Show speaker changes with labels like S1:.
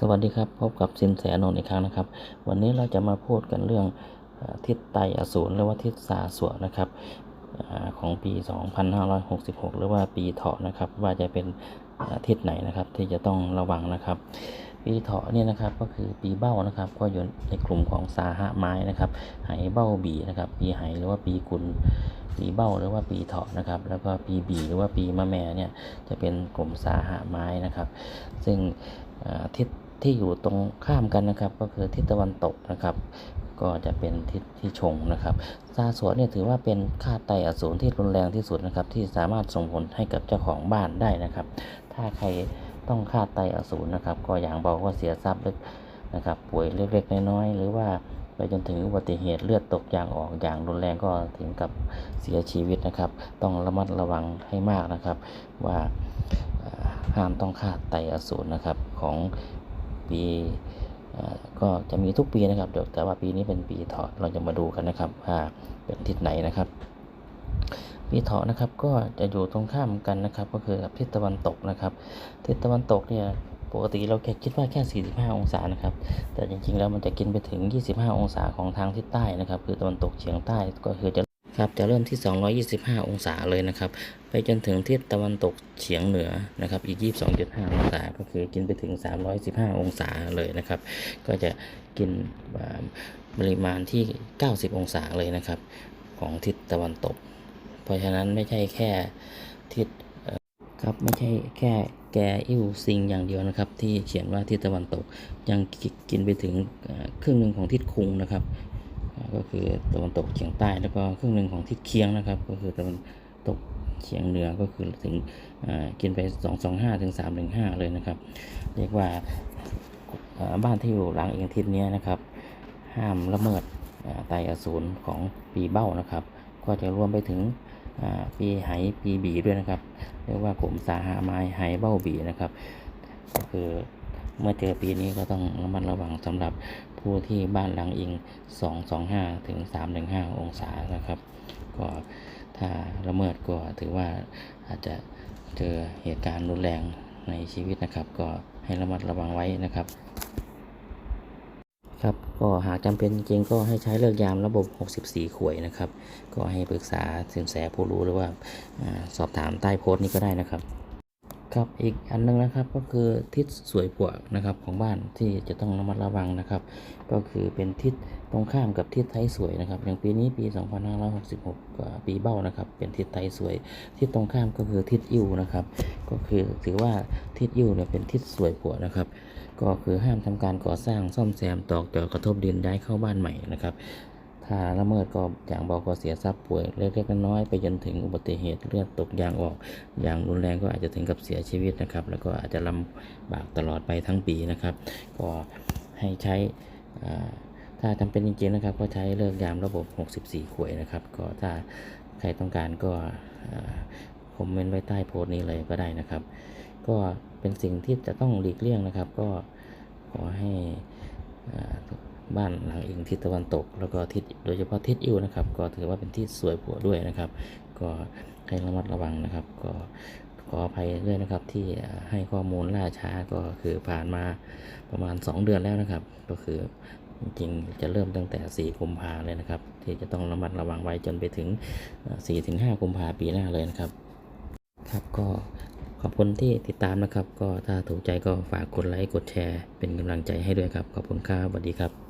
S1: สวัสดีครับพบกับสินแสนนอีกครั้งนะครับ วันนี้เราจะมาพูดกันเรื่องทิศไตอสูรหรือว่าทิศสาสวนะครับอของปี 2566 หรือว่าปีเถาะนะครับ ว่าจะเป็นทิศไหนนะครับที่จะต้องระวังนะครับ ปีเถาะเนี่ยนะครับก็คือปีเบ้านะครับ ก็อยู่ในกลุ่มของสาหะไม้นะครับไหเบ้าบีนะครับ ปีไหหรือว่าปีกุลปีเบ้าหรือว่าปีเถาะนะครับ แล้วก็ปีบีหรือว่าปีมะแม่เนี่ยจะเป็นกลุ่มสาหะไม้นะครับ ซึ่งทิศ ที่อยู่ตรงข้ามกันนะครับ ก็คือทิศตะวันตกนะครับ ก็จะเป็นทิศที่ชงนะครับซาสวนเนี่ยถือว่าเป็นค่าไตอสูรที่รุนแรงที่สุดนะครับ ที่สามารถส่งผลให้กับเจ้าของบ้านได้นะครับ ถ้าใครต้องฆ่าไตอสูรนะครับ ก็อย่างเบาก็เสียทรัพย์เล็กนะครับ ป่วยเล็กๆน้อยๆหรือว่าไปจนถึงอุบัติเหตุเลือดตกยางออกอย่างรุนแรงก็ถึงกับเสียชีวิตนะครับ ต้องระมัดระวังให้มากนะครับ ว่าห้ามต้องฆ่าไตอสูรนะครับของ ปีก็จะมีทุกปีนะครับเดี๋ยวแต่ว่าปีนี้เป็นปีเถาะเราจะมาดูกันนะครับว่าเป็นทิศไหนนะครับ ปีเถาะนะครับก็จะอยู่ตรงข้ามกันนะครับ ก็คือกับทิศตะวันตกนะครับ ทิศตะวันตกเนี่ยปกติเราแค่คิดว่าแค่ 45 องศานะครับ แต่จริงๆ แล้วมันจะกินไปถึง 25 องศาของทางทิศใต้นะครับ คือตะวันตกเฉียงใต้ก็คือจะ ครับจะเริ่มที่ 225 องศาเลยนะครับ ไปจนถึงทิศตะวันตกเฉียงเหนือนะครับ อีก 22.5 องศา ก็คือกินไปถึง 315 องศาเลยนะครับ ก็จะกินปริมาณที่ 90 องศาเลยนะครับ ของทิศตะวันตก เพราะฉะนั้นไม่ใช่แค่ทิศครับไม่ใช่แค่แกอิ้วซิงอย่างเดียวนะครับ ที่เขียนว่าทิศตะวันตกยังกินไปถึงเครึ่งหนึ่งของทิศคุงนะครับ ก็คือตะวันตกเฉียงใต้แล้วก็ครึ่งหนึ่งของทิศเคียงนะครับ ก็คือตะวันตกเฉียงเหนือก็คือถึงกินไป 225 ถึง 315 เลยนะครับ เรียกว่าบ้านที่อยู่หลังเองทิศนี้นะครับ ห้ามละเมิดไตอสูรของปีเบ้านะครับ ก็จะรวมไปถึงปีไหปีบีด้วยนะครับ เรียกว่ากลุ่มสาหาไม้ไหเบ้าบีนะครับ ก็คือ เมื่อเจอปีนี้ก็ต้องระมัดระวังสำหรับผู้ที่บ้านหลังอิง 225 ถึง 315 องศานะครับ ก็ถ้าละเมิดก็ถือว่าอาจจะเจอเหตุการณ์รุนแรงในชีวิตนะครับ ก็ให้ระมัดระวังไว้นะครับครับก็หากจำเป็นจริงก็ให้ใช้เลิกยามระบบ 64 ขวยนะครับ ก็ให้ปรึกษาสินแสผู้รู้หรือว่าสอบถามใต้โพสต์นี้ก็ได้นะครับ ครับอีกอันหนึงนะครับก็คือทิศสวยปวกนะครับของบ้านที่จะต้องระมัดระวังนะครับ ก็คือเป็นทิศตรงข้ามกับทิศไทยสวยนะครับ อย่างปีนี้ปี 2566ก็ปีเบ้านะครับ เป็นทิศไทยสวย ทิศตรงข้ามก็คือทิศอิวนะครับ ก็คือถือว่าทิศอิวเนี่ยเป็นทิศสวยปวกนะครับ ก็คือห้ามทำการก่อสร้างซ่อมแซมตอกเจาะกระทบดินย้เข้าบ้านใหม่นะครับ ถ้าละเมิดก็อย่างเบาก็เสียทรัพย์ป่วยเล็กๆน้อยๆไปจนถึงอุบัติเหตุเลือดตกยางออก อย่างรุนแรงก็อาจจะถึงกับเสียชีวิตนะครับ แล้วก็อาจจะลำบากตลอดไปทั้งปีนะครับ ก็ให้ใช้ถ้าจำเป็นจริงๆนะครับก็ใช้เลิกยามระบบ 64 ขวยนะครับ ก็ถ้าใครต้องการก็คอมเมนต์ไว้ใต้โพสต์นี้เลยก็ได้นะครับ ก็เป็นสิ่งที่จะต้องหลีกเลี่ยงนะครับ ก็ขอให้ บ้านหลังอิงทิศตะวันตก แล้วก็ทิศโดยเฉพาะทิศอิวนะครับ ก็ถือว่าเป็นที่สวยผัวด้วยนะครับ ก็ให้ระมัดระวังนะครับ ก็ขออภัยด้วยนะครับที่ให้ข้อมูลล่าช้าก็คือผ่านมาประมาณ 2 เดือนแล้วนะครับ ก็คือจริงจะเริ่มตั้งแต่ 4 กุมภาเลยนะครับ ที่จะต้องระมัดระวังไว้จนไปถึง 4-5 กุมภาปีหน้าเลยนะครับ ครับก็ขอบคุณที่ติดตามนะครับ ก็ถ้าถูกใจก็ฝากกดไลค์กดแชร์เป็นกำลังใจให้ด้วยครับ ขอบคุณครับสวัสดีครับ